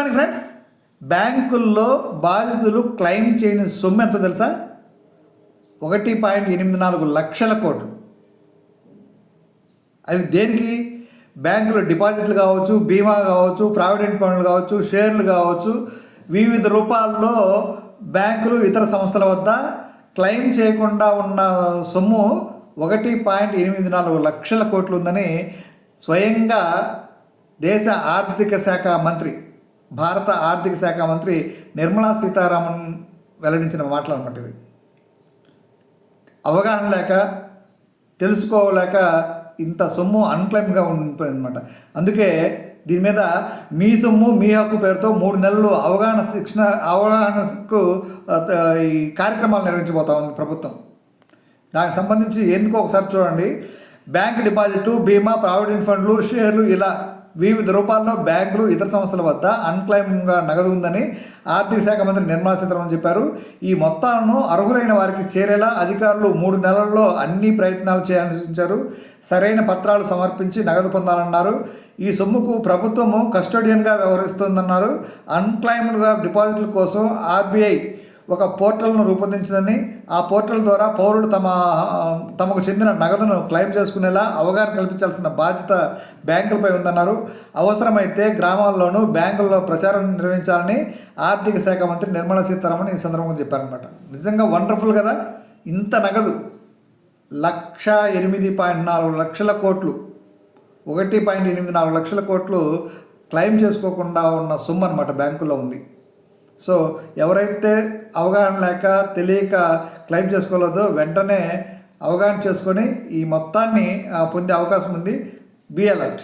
Morning friends. బ్యాంకుల్లో బాధితులు claim చేయని సొమ్ము ఎంతో తెలుసా? ఒకటి పాయింట్ ఎనిమిది నాలుగు లక్షల కోట్లు. అది దేనికి? బ్యాంకులో డిపాజిట్లు కావచ్చు బీమా కావచ్చు ప్రావిడెంట్ ఫండ్లు కావచ్చు షేర్లు కావచ్చు వివిధ రూపాల్లో బ్యాంకులు ఇతర సంస్థల వద్ద క్లెయిమ్ చేయకుండా ఉన్న సొమ్ము ఒకటి పాయింట్ ఎనిమిది నాలుగు లక్షల కోట్లు ఉందని స్వయంగా దేశ ఆర్థిక శాఖ మంత్రి భారత ఆర్థిక శాఖ మంత్రి నిర్మలా సీతారామన్ వెల్లడించిన మాటలు అనమాట ఇవి. అవగాహన లేక తెలుసుకోలేక ఇంత సొమ్ము అన్క్లైమ్గా ఉండిపోయింది అనమాట అందుకే దీని మీద మీ సొమ్ము మీ హక్కు పేరుతో మూడు నెలలు అవగాహన శిక్షణ అవగాహనకు ఈ కార్యక్రమాలు నిర్వహించబోతా ఉంది ప్రభుత్వం. దానికి సంబంధించి ఎందుకో ఒకసారి చూడండి. బ్యాంక్ డిపాజిట్ బీమా ప్రావిడెంట్ ఫండ్లు షేర్లు ఇలా వివిధ రూపాల్లో బ్యాంకులు ఇతర సంస్థల వద్ద అన్క్లైమ్గా నగదు ఉందని ఆర్థిక శాఖ మంత్రి నిర్మలా సీతారామన్ చెప్పారు. ఈ మొత్తాలను అర్హులైన వారికి చేరేలా అధికారులు మూడు నెలల్లో అన్ని ప్రయత్నాలు చేయాలని సూచించారు. సరైన పత్రాలు సమర్పించి నగదు పొందాలన్నారు. ఈ సొమ్ముకు ప్రభుత్వము కస్టోడియన్గా వ్యవహరిస్తోందన్నారు. అన్క్లైమ్డ్గా డిపాజిట్ల కోసం ఆర్బీఐ ఒక పోర్టల్ను రూపొందించిందని ఆ పోర్టల్ ద్వారా పౌరుడు తమ తమకు చెందిన నగదును క్లెయిమ్ చేసుకునేలా అవగాహన కల్పించాల్సిన బాధ్యత బ్యాంకులపై ఉందన్నారు. అవసరమైతే గ్రామాల్లోనూ బ్యాంకుల్లో ప్రచారం నిర్వహించాలని ఆర్థిక శాఖ మంత్రి నిర్మలా సీతారామన్ ఈ సందర్భంగా చెప్పారనమాట నిజంగా వండర్ఫుల్ కదా? ఇంత నగదు. లక్ష ఎనిమిది పాయింట్ నాలుగు లక్షల కోట్లు. ఒకటి పాయింట్ ఎనిమిది నాలుగు లక్షల కోట్లు క్లెయిమ్ చేసుకోకుండా ఉన్న సొమ్ము అనమాట బ్యాంకులో ఉంది. సో ఎవరైతే అవగాహన లేక తెలియక క్లెయిమ్ చేసుకోలేదో వెంటనే అవగాహన చేసుకొని ఈ మొత్తాన్ని పొందే అవకాశం ఉంది. Be alert.